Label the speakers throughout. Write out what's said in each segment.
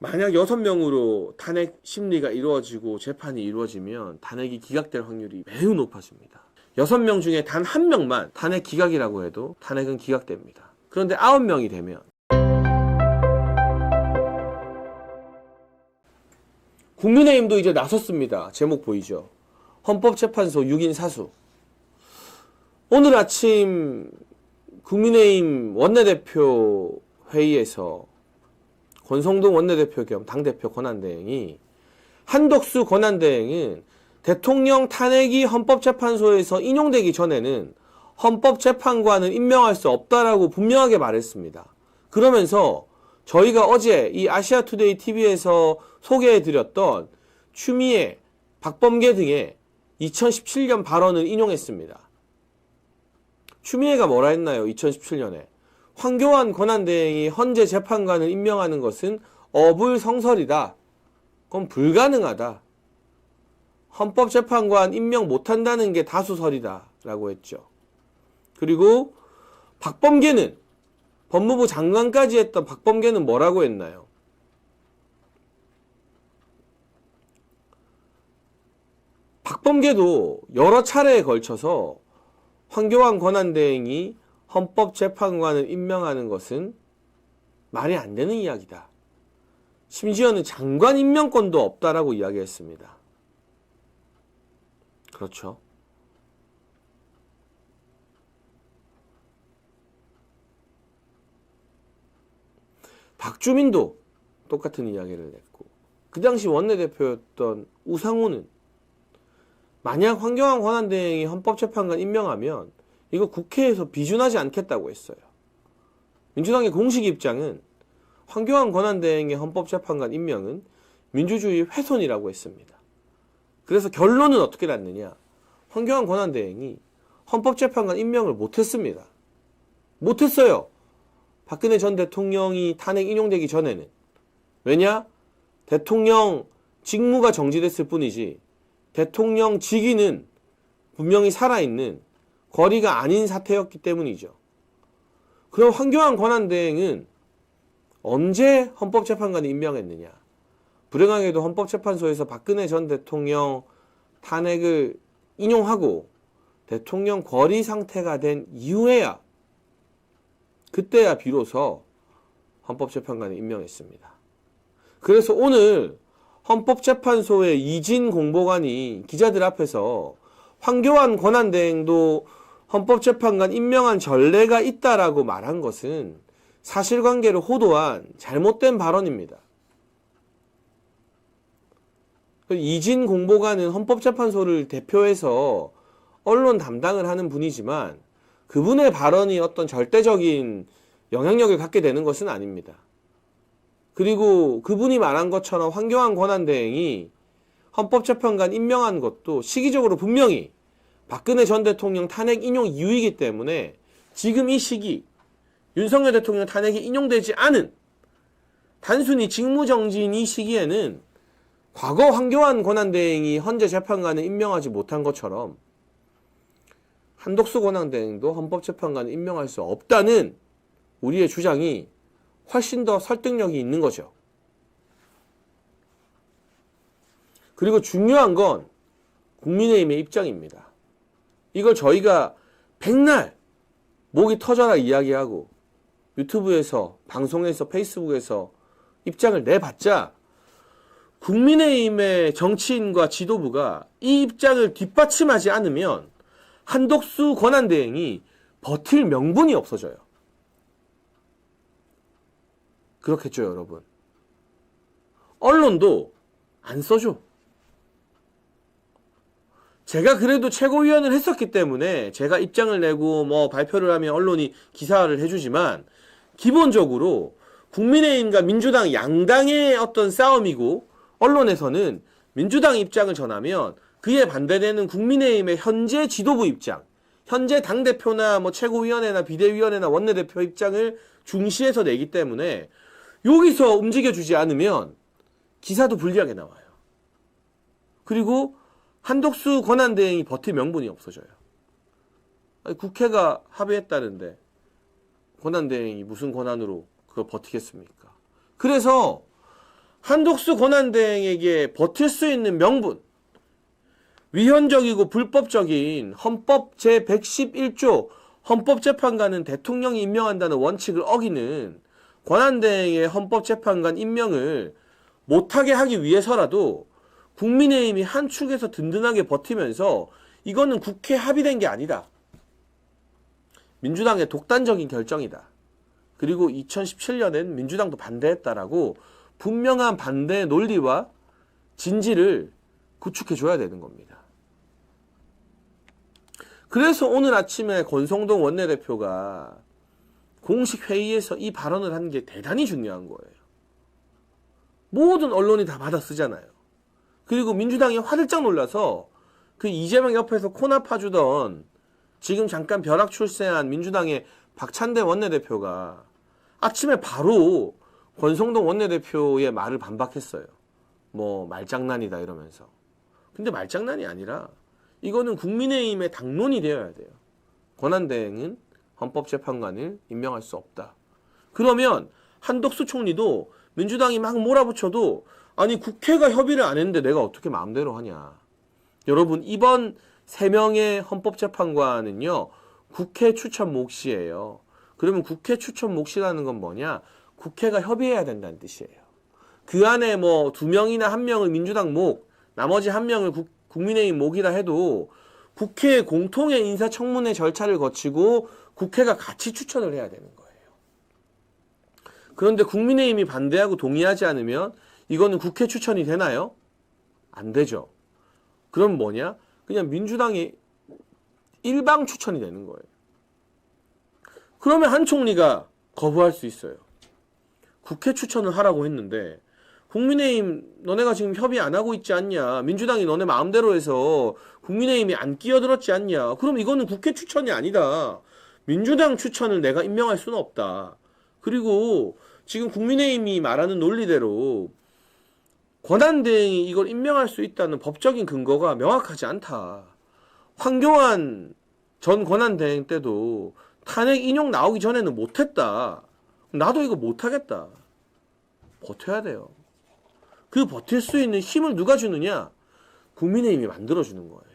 Speaker 1: 만약 여섯 명으로 탄핵 심리가 이루어지고 재판이 이루어지면 탄핵이 기각될 확률이 매우 높아집니다. 여섯 명 중에 단 한 명만 탄핵 기각이라고 해도 탄핵은 기각됩니다. 그런데 아홉 명이 되면 국민의힘도 이제 나섰습니다. 제목 보이죠? 헌법재판소 6인 사수. 오늘 아침 국민의힘 원내대표 회의에서 권성동 원내대표 겸 당대표 권한대행이 한덕수 권한대행은 대통령 탄핵이 헌법재판소에서 인용되기 전에는 헌법재판관은 임명할 수 없다라고 분명하게 말했습니다. 그러면서 저희가 어제 이 아시아투데이 TV에서 소개해드렸던 추미애, 박범계 등의 2017년 발언을 인용했습니다. 추미애가 뭐라 했나요? 2017년에. 황교안 권한대행이 헌재 재판관을 임명하는 것은 어불성설이다. 그건 불가능하다. 헌법재판관 임명 못한다는 게 다수설이다. 라고 했죠. 그리고 박범계는 법무부 장관까지 했던 박범계는 뭐라고 했나요? 박범계도 여러 차례에 걸쳐서 황교안 권한대행이 헌법재판관을 임명하는 것은 말이 안 되는 이야기다. 심지어는 장관 임명권도 없다라고 이야기했습니다. 그렇죠. 박주민도 똑같은 이야기를 냈고 그 당시 원내대표였던 우상호는 만약 황교안 권한대행이 헌법재판관 임명하면 이거 국회에서 비준하지 않겠다고 했어요. 민주당의 공식 입장은 황교안 권한대행의 헌법재판관 임명은 민주주의 훼손이라고 했습니다. 그래서 결론은 어떻게 났느냐? 황교안 권한대행이 헌법재판관 임명을 못했습니다. 못했어요. 박근혜 전 대통령이 탄핵 인용되기 전에는. 왜냐? 대통령 직무가 정지됐을 뿐이지 대통령 직위는 분명히 살아있는 거리가 아닌 사태였기 때문이죠. 그럼 황교안 권한대행은 언제 헌법재판관을 임명했느냐? 불행하게도 헌법재판소에서 박근혜 전 대통령 탄핵을 인용하고 대통령 거리 상태가 된 이후에야 그때야 비로소 헌법재판관을 임명했습니다. 그래서 오늘 헌법재판소의 이진 공보관이 기자들 앞에서 황교안 권한대행도 헌법재판관 임명한 전례가 있다라고 말한 것은 사실관계를 호도한 잘못된 발언입니다. 이진 공보관은 헌법재판소를 대표해서 언론 담당을 하는 분이지만 그분의 발언이 어떤 절대적인 영향력을 갖게 되는 것은 아닙니다. 그리고 그분이 말한 것처럼 황교안 권한대행이 헌법재판관 임명한 것도 시기적으로 분명히 박근혜 전 대통령 탄핵 인용 이후이기 때문에 지금 이 시기 윤석열 대통령 탄핵이 인용되지 않은 단순히 직무정지인 이 시기에는 과거 황교안 권한대행이 헌재 재판관을 임명하지 못한 것처럼 한독수 권한대행도 헌법재판관을 임명할 수 없다는 우리의 주장이 훨씬 더 설득력이 있는 거죠. 그리고 중요한 건 국민의힘의 입장입니다. 이걸 저희가 백날 목이 터져라 이야기하고 유튜브에서, 방송에서, 페이스북에서 입장을 내봤자 국민의힘의 정치인과 지도부가 이 입장을 뒷받침하지 않으면 한독수 권한대행이 버틸 명분이 없어져요. 그렇겠죠, 여러분. 언론도 안 써줘. 제가 그래도 최고위원을 했었기 때문에 제가 입장을 내고 뭐 발표를 하면 언론이 기사를 해주지만 기본적으로 국민의힘과 민주당 양당의 어떤 싸움이고 언론에서는 민주당 입장을 전하면 그에 반대되는 국민의힘의 현재 지도부 입장, 현재 당대표나 뭐 최고위원회나 비대위원회나 원내대표 입장을 중시해서 내기 때문에 여기서 움직여주지 않으면 기사도 불리하게 나와요. 그리고 한독수 권한대행이 버틸 명분이 없어져요. 아니, 국회가 합의했다는데 권한대행이 무슨 권한으로 그걸 버티겠습니까? 그래서 한독수 권한대행에게 버틸 수 있는 명분, 위헌적이고 불법적인 헌법 제111조 헌법재판관은 대통령이 임명한다는 원칙을 어기는 권한대행의 헌법재판관 임명을 못하게 하기 위해서라도 국민의힘이 한 축에서 든든하게 버티면서 이거는 국회 합의된 게 아니다. 민주당의 독단적인 결정이다. 그리고 2017년엔 민주당도 반대했다라고 분명한 반대의 논리와 진지를 구축해줘야 되는 겁니다. 그래서 오늘 아침에 권성동 원내대표가 공식 회의에서 이 발언을 한 게 대단히 중요한 거예요. 모든 언론이 다 받아 쓰잖아요. 그리고 민주당이 화들짝 놀라서 그 이재명 옆에서 코나 파주던 지금 잠깐 벼락 출세한 민주당의 박찬대 원내대표가 아침에 바로 권성동 원내대표의 말을 반박했어요. 뭐 말장난이다 이러면서. 근데 말장난이 아니라 이거는 국민의힘의 당론이 되어야 돼요. 권한대행은 헌법재판관을 임명할 수 없다. 그러면 한덕수 총리도 민주당이 막 몰아붙여도 아니 국회가 협의를 안 했는데 내가 어떻게 마음대로 하냐. 여러분 이번 3명의 헌법재판관은요. 국회 추천 몫이에요. 그러면 국회 추천 몫이라는 건 뭐냐? 국회가 협의해야 된다는 뜻이에요. 그 안에 뭐 두 명이나 한 명을 민주당 목, 나머지 한 명을 국, 국민의힘 목이라 해도 국회 공통의 인사청문회 절차를 거치고 국회가 같이 추천을 해야 되는 거예요. 그런데 국민의힘이 반대하고 동의하지 않으면 이거는 국회 추천이 되나요? 안 되죠. 그럼 뭐냐? 그냥 민주당이 일방 추천이 되는 거예요. 그러면 한 총리가 거부할 수 있어요. 국회 추천을 하라고 했는데 국민의힘 너네가 지금 협의 안 하고 있지 않냐? 민주당이 너네 마음대로 해서 국민의힘이 안 끼어들었지 않냐? 그럼 이거는 국회 추천이 아니다. 민주당 추천을 내가 임명할 수는 없다. 그리고 지금 국민의힘이 말하는 논리대로 권한대행이 이걸 임명할 수 있다는 법적인 근거가 명확하지 않다. 황교안 전 권한대행 때도 탄핵 인용 나오기 전에는 못했다. 나도 이거 못하겠다. 버텨야 돼요. 그 버틸 수 있는 힘을 누가 주느냐? 국민의힘이 만들어주는 거예요.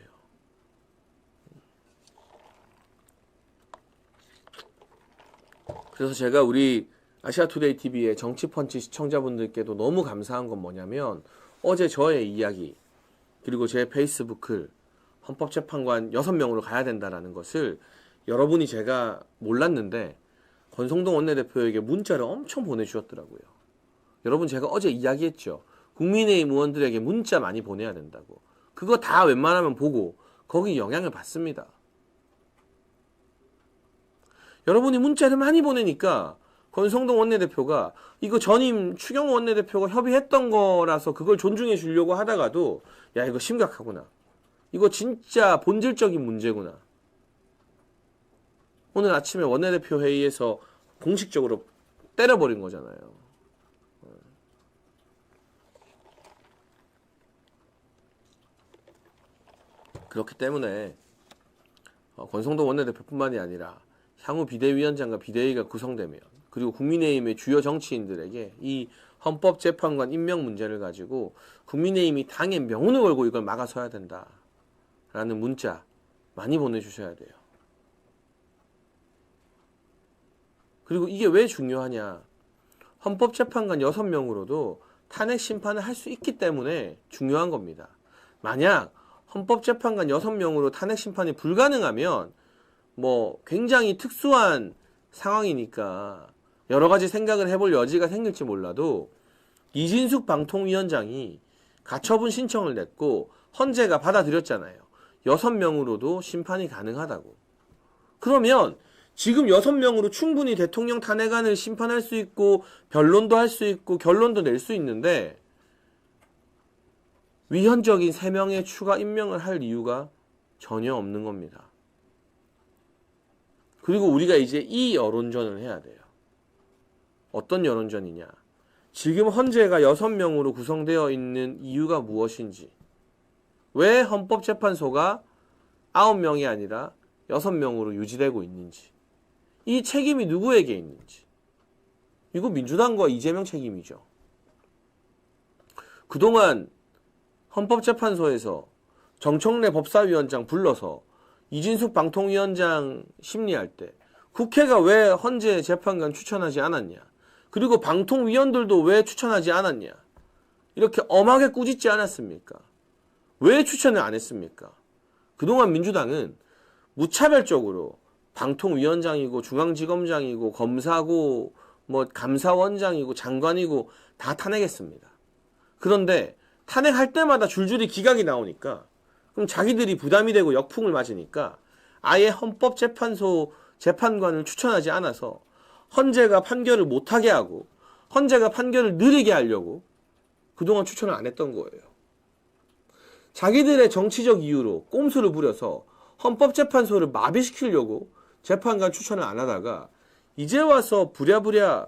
Speaker 1: 그래서 제가 우리 아시아투데이 TV의 정치펀치 시청자분들께도 너무 감사한 건 뭐냐면 어제 저의 이야기 그리고 제 페이스북을 헌법재판관 6명으로 가야 된다라는 것을 여러분이 제가 몰랐는데 권성동 원내대표에게 문자를 엄청 보내주셨더라고요. 여러분 제가 어제 이야기했죠. 국민의힘 의원들에게 문자 많이 보내야 된다고. 그거 다 웬만하면 보고 거기 영향을 받습니다. 여러분이 문자를 많이 보내니까 권성동 원내대표가 이거 전임 추경 원내대표가 협의했던 거라서 그걸 존중해 주려고 하다가도 야 이거 심각하구나. 이거 진짜 본질적인 문제구나. 오늘 아침에 원내대표 회의에서 공식적으로 때려버린 거잖아요. 그렇기 때문에 어, 권성동 원내대표뿐만이 아니라 향후 비대위원장과 비대위가 구성되면 그리고 국민의힘의 주요 정치인들에게 이 헌법재판관 임명 문제를 가지고 국민의힘이 당의 명운을 걸고 이걸 막아서야 된다라는 문자 많이 보내주셔야 돼요. 그리고 이게 왜 중요하냐? 헌법재판관 6명으로도 탄핵 심판을 할 수 있기 때문에 중요한 겁니다. 만약 헌법재판관 6명으로 탄핵 심판이 불가능하면 뭐 굉장히 특수한 상황이니까 여러 가지 생각을 해볼 여지가 생길지 몰라도 이진숙 방통위원장이 가처분 신청을 냈고 헌재가 받아들였잖아요. 6명으로도 심판이 가능하다고. 그러면 지금 6명으로 충분히 대통령 탄핵안을 심판할 수 있고 변론도 할 수 있고 결론도 낼 수 있는데 위헌적인 3명의 추가 임명을 할 이유가 전혀 없는 겁니다. 그리고 우리가 이제 이 여론전을 해야 돼요. 어떤 여론전이냐. 지금 헌재가 6명으로 구성되어 있는 이유가 무엇인지. 왜 헌법재판소가 9명이 아니라 6명으로 유지되고 있는지. 이 책임이 누구에게 있는지. 이거 민주당과 이재명 책임이죠. 그동안 헌법재판소에서 정청래 법사위원장 불러서 이진숙 방통위원장 심리할 때 국회가 왜 헌재 재판관 추천하지 않았냐? 그리고 방통위원들도 왜 추천하지 않았냐? 이렇게 엄하게 꾸짖지 않았습니까? 왜 추천을 안 했습니까? 그동안 민주당은 무차별적으로 방통위원장이고 중앙지검장이고 검사고 뭐 감사원장이고 장관이고 다 탄핵했습니다. 그런데 탄핵할 때마다 줄줄이 기각이 나오니까 그럼 자기들이 부담이 되고 역풍을 맞으니까 아예 헌법재판소 재판관을 추천하지 않아서 헌재가 판결을 못하게 하고 헌재가 판결을 느리게 하려고 그동안 추천을 안 했던 거예요. 자기들의 정치적 이유로 꼼수를 부려서 헌법재판소를 마비시키려고 재판관 추천을 안 하다가 이제 와서 부랴부랴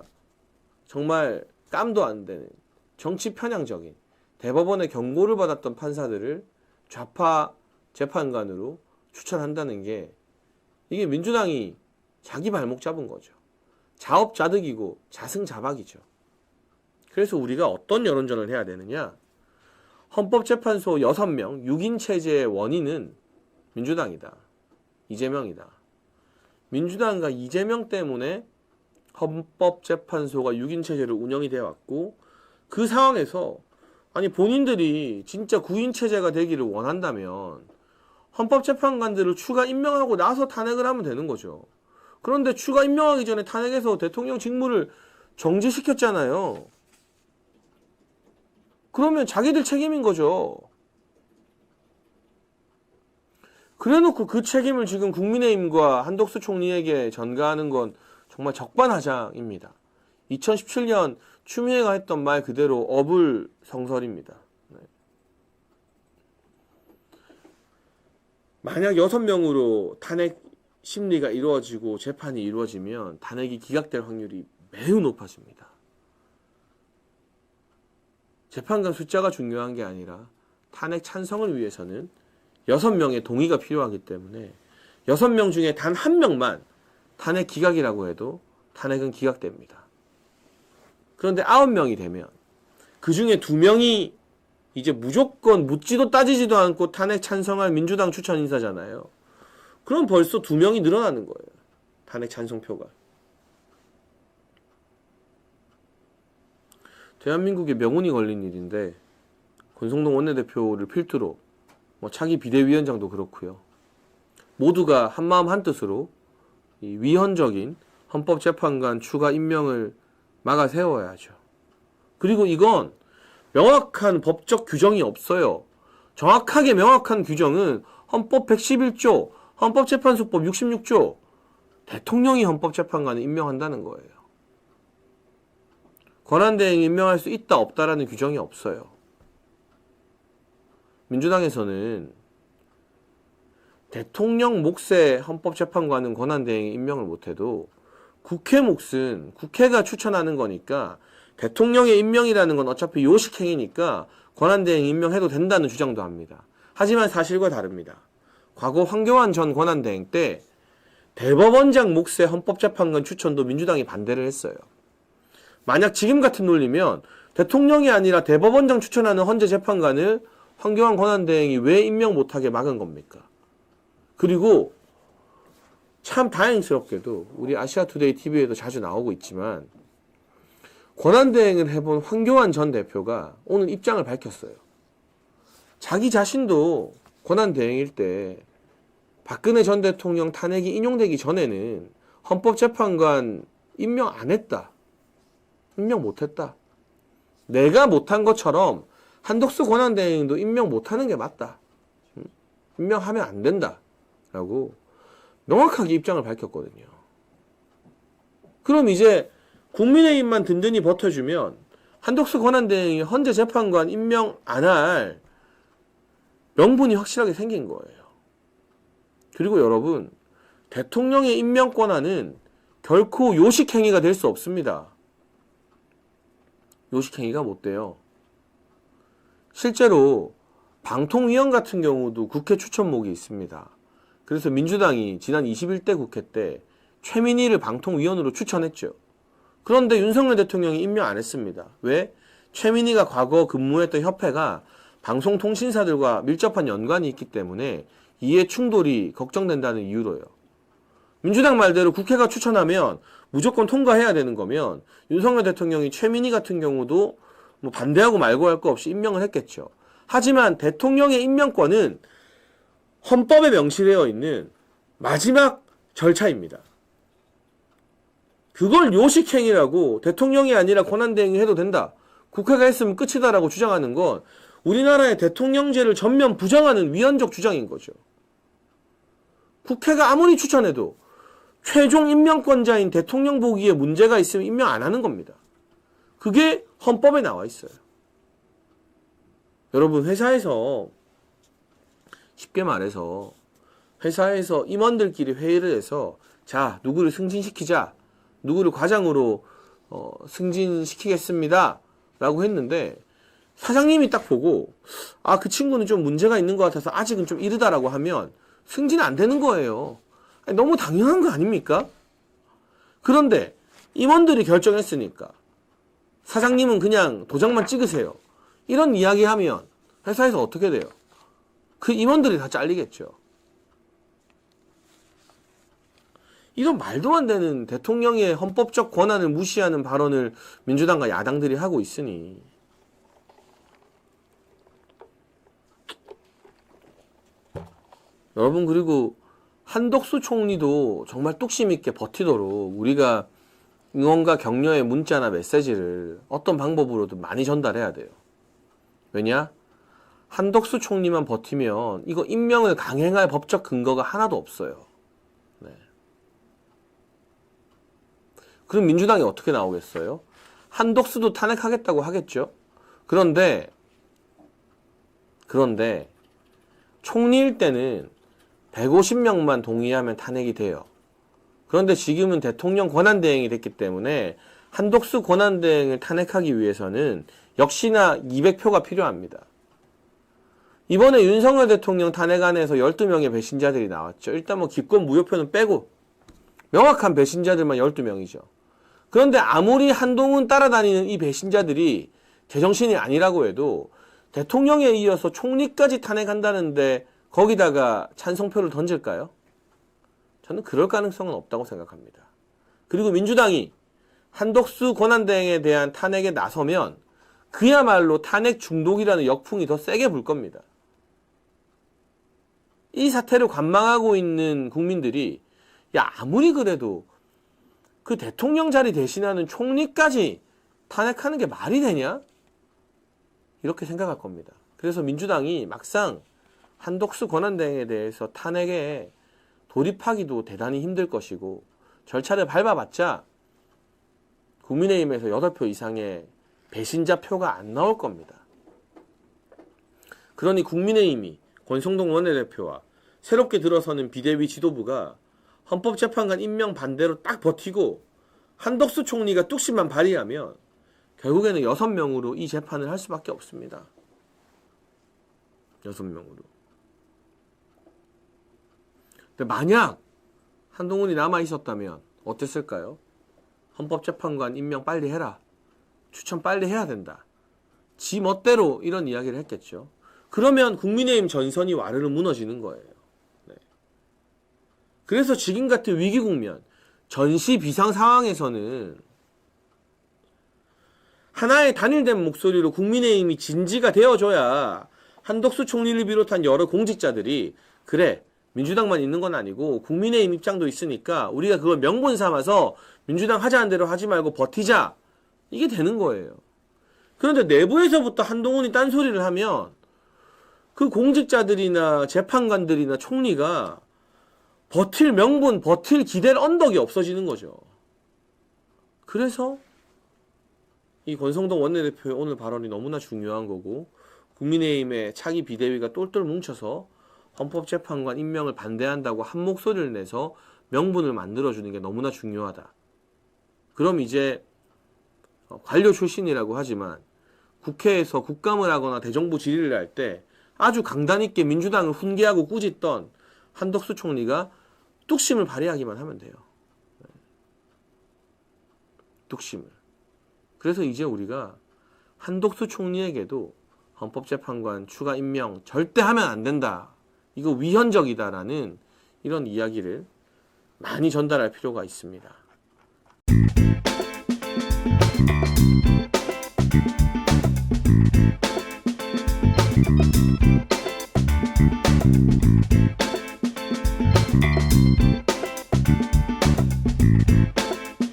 Speaker 1: 정말 깜도 안 되는 정치 편향적인 대법원의 경고를 받았던 판사들을 좌파 재판관으로 추천한다는 게 이게 민주당이 자기 발목 잡은 거죠. 자업자득이고 자승자박이죠. 그래서 우리가 어떤 여론전을 해야 되느냐? 헌법재판소 6명 6인 체제의 원인은 민주당이다. 이재명이다. 민주당과 이재명 때문에 헌법재판소가 6인 체제를 운영이 되어 왔고 그 상황에서 아니 본인들이 진짜 9인 체제가 되기를 원한다면 헌법재판관들을 추가 임명하고 나서 탄핵을 하면 되는 거죠. 그런데 추가 임명하기 전에 탄핵해서 대통령 직무를 정지시켰잖아요. 그러면 자기들 책임인 거죠. 그래놓고 그 책임을 지금 국민의힘과 한덕수 총리에게 전가하는 건 정말 적반하장입니다. 2017년 추미애가 했던 말 그대로 어불성설입니다. 네. 만약 6명으로 탄핵 심리가 이루어지고 재판이 이루어지면 탄핵이 기각될 확률이 매우 높아집니다. 재판관 숫자가 중요한 게 아니라 탄핵 찬성을 위해서는 6명의 동의가 필요하기 때문에 6명 중에 단 한 명만 탄핵 기각이라고 해도 탄핵은 기각됩니다. 그런데 9명이 되면 그 중에 2명이 이제 무조건 묻지도 따지지도 않고 탄핵 찬성할 민주당 추천 인사잖아요. 그럼 벌써 2명이 늘어나는 거예요. 탄핵 찬성표가. 대한민국의 명운이 걸린 일인데 권성동 원내대표를 필두로 뭐 차기 비대위원장도 그렇고요. 모두가 한마음 한뜻으로 이 위헌적인 헌법재판관 추가 임명을 막아 세워야죠. 그리고 이건 명확한 법적 규정이 없어요. 정확하게 명확한 규정은 헌법 111조, 헌법재판소법 66조, 대통령이 헌법재판관을 임명한다는 거예요. 권한대행 임명할 수 있다 없다라는 규정이 없어요. 민주당에서는 대통령 몫의 헌법재판관은 권한대행 임명을 못해도 국회 몫은 국회가 추천하는 거니까 대통령의 임명이라는 건 어차피 요식행위니까 권한대행 임명해도 된다는 주장도 합니다. 하지만 사실과 다릅니다. 과거 황교안 전 권한대행 때 대법원장 몫의 헌법재판관 추천도 민주당이 반대를 했어요. 만약 지금 같은 논리면 대통령이 아니라 대법원장 추천하는 헌재 재판관을 황교안 권한대행이 왜 임명 못하게 막은 겁니까? 그리고 참 다행스럽게도 우리 아시아투데이 TV에도 자주 나오고 있지만 권한대행을 해본 황교안 전 대표가 오늘 입장을 밝혔어요. 자기 자신도 권한대행일 때 박근혜 전 대통령 탄핵이 인용되기 전에는 헌법재판관 임명 안 했다. 임명 못 했다. 내가 못한 것처럼 한덕수 권한대행도 임명 못하는 게 맞다. 음, 임명하면 안 된다. 라고 명확하게 입장을 밝혔거든요. 그럼 이제 국민의힘만 든든히 버텨주면 한덕수 권한대행이 헌재 재판관 임명 안 할 명분이 확실하게 생긴 거예요. 그리고 여러분, 대통령의 임명 권한은 결코 요식행위가 될 수 없습니다. 요식행위가 못 돼요. 실제로 방통위원 같은 경우도 국회 추천목이 있습니다. 그래서 민주당이 지난 21대 국회 때 최민희를 방통위원으로 추천했죠. 그런데 윤석열 대통령이 임명 안 했습니다. 왜? 최민희가 과거 근무했던 협회가 방송통신사들과 밀접한 연관이 있기 때문에 이해 충돌이 걱정된다는 이유로요. 민주당 말대로 국회가 추천하면 무조건 통과해야 되는 거면 윤석열 대통령이 최민희 같은 경우도 뭐 반대하고 말고 할 거 없이 임명을 했겠죠. 하지만 대통령의 임명권은 헌법에 명시되어 있는 마지막 절차입니다. 그걸 요식행위라고 대통령이 아니라 권한대행이 해도 된다. 국회가 했으면 끝이다라고 주장하는 건 우리나라의 대통령제를 전면 부정하는 위헌적 주장인 거죠. 국회가 아무리 추천해도 최종 임명권자인 대통령 보기에 문제가 있으면 임명 안 하는 겁니다. 그게 헌법에 나와 있어요. 여러분, 회사에서, 쉽게 말해서, 회사에서 임원들끼리 회의를 해서, 자, 누구를 승진시키자. 누구를 과장으로, 어, 승진시키겠습니다. 라고 했는데, 사장님이 딱 보고, 아, 그 친구는 좀 문제가 있는 것 같아서 아직은 좀 이르다라고 하면, 승진 안 되는 거예요. 아니, 너무 당연한 거 아닙니까? 그런데, 임원들이 결정했으니까, 사장님은 그냥 도장만 찍으세요. 이런 이야기 하면 회사에서 어떻게 돼요? 그 임원들이 다 잘리겠죠. 이런 말도 안 되는 대통령의 헌법적 권한을 무시하는 발언을 민주당과 야당들이 하고 있으니 여러분 그리고 한덕수 총리도 정말 뚝심 있게 버티도록 우리가 응원과 격려의 문자나 메시지를 어떤 방법으로든 많이 전달해야 돼요. 왜냐? 한덕수 총리만 버티면 이거 임명을 강행할 법적 근거가 하나도 없어요. 네. 그럼 민주당이 어떻게 나오겠어요? 한덕수도 탄핵하겠다고 하겠죠? 그런데, 그런데, 총리일 때는 150명만 동의하면 탄핵이 돼요. 그런데 지금은 대통령 권한대행이 됐기 때문에 한독수 권한대행을 탄핵하기 위해서는 역시나 200표가 필요합니다. 이번에 윤석열 대통령 탄핵안에서 12명의 배신자들이 나왔죠. 일단 뭐 기권 무효표는 빼고 명확한 배신자들만 12명이죠. 그런데 아무리 한동훈 따라다니는 이 배신자들이 제정신이 아니라고 해도 대통령에 이어서 총리까지 탄핵한다는데 거기다가 찬성표를 던질까요? 저는 그럴 가능성은 없다고 생각합니다. 그리고 민주당이 한덕수 권한대행에 대한 탄핵에 나서면 그야말로 탄핵 중독이라는 역풍이 더 세게 불 겁니다. 이 사태를 관망하고 있는 국민들이 야 아무리 그래도 그 대통령 자리 대신하는 총리까지 탄핵하는 게 말이 되냐? 이렇게 생각할 겁니다. 그래서 민주당이 막상 한덕수 권한대행에 대해서 탄핵에 돌입하기도 대단히 힘들 것이고 절차를 밟아봤자 국민의힘에서 8표 이상의 배신자 표가 안 나올 겁니다. 그러니 국민의힘이 권성동 원내대표와 새롭게 들어서는 비대위 지도부가 헌법재판관 임명 반대로 딱 버티고 한덕수 총리가 뚝심만 발휘하면 결국에는 6명으로 이 재판을 할 수밖에 없습니다. 6명으로. 근데 만약 한동훈이 남아 있었다면 어땠을까요? 헌법재판관 임명 빨리 해라. 추천 빨리 해야 된다. 지 멋대로 이런 이야기를 했겠죠. 그러면 국민의힘 전선이 와르르 무너지는 거예요. 네. 그래서 지금 같은 위기 국면, 전시 비상 상황에서는 하나의 단일된 목소리로 국민의힘이 진지가 되어줘야 한덕수 총리를 비롯한 여러 공직자들이 그래 민주당만 있는 건 아니고 국민의힘 입장도 있으니까 우리가 그걸 명분 삼아서 민주당 하자는 대로 하지 말고 버티자. 이게 되는 거예요. 그런데 내부에서부터 한동훈이 딴소리를 하면 그 공직자들이나 재판관들이나 총리가 버틸 명분, 버틸 기댈 언덕이 없어지는 거죠. 그래서 이 권성동 원내대표의 오늘 발언이 너무나 중요한 거고 국민의힘의 차기 비대위가 똘똘 뭉쳐서 헌법재판관 임명을 반대한다고 한 목소리를 내서 명분을 만들어주는 게 너무나 중요하다. 그럼 이제 어, 관료 출신이라고 하지만 국회에서 국감을 하거나 대정부 질의를 할 때 아주 강단 있게 민주당을 훈계하고 꾸짖던 한덕수 총리가 뚝심을 발휘하기만 하면 돼요. 네. 뚝심을. 그래서 이제 우리가 한독수 총리에게도 헌법재판관 추가 임명 절대 하면 안 된다. 이거 위헌적이다라는 이런 이야기를 많이 전달할 필요가 있습니다.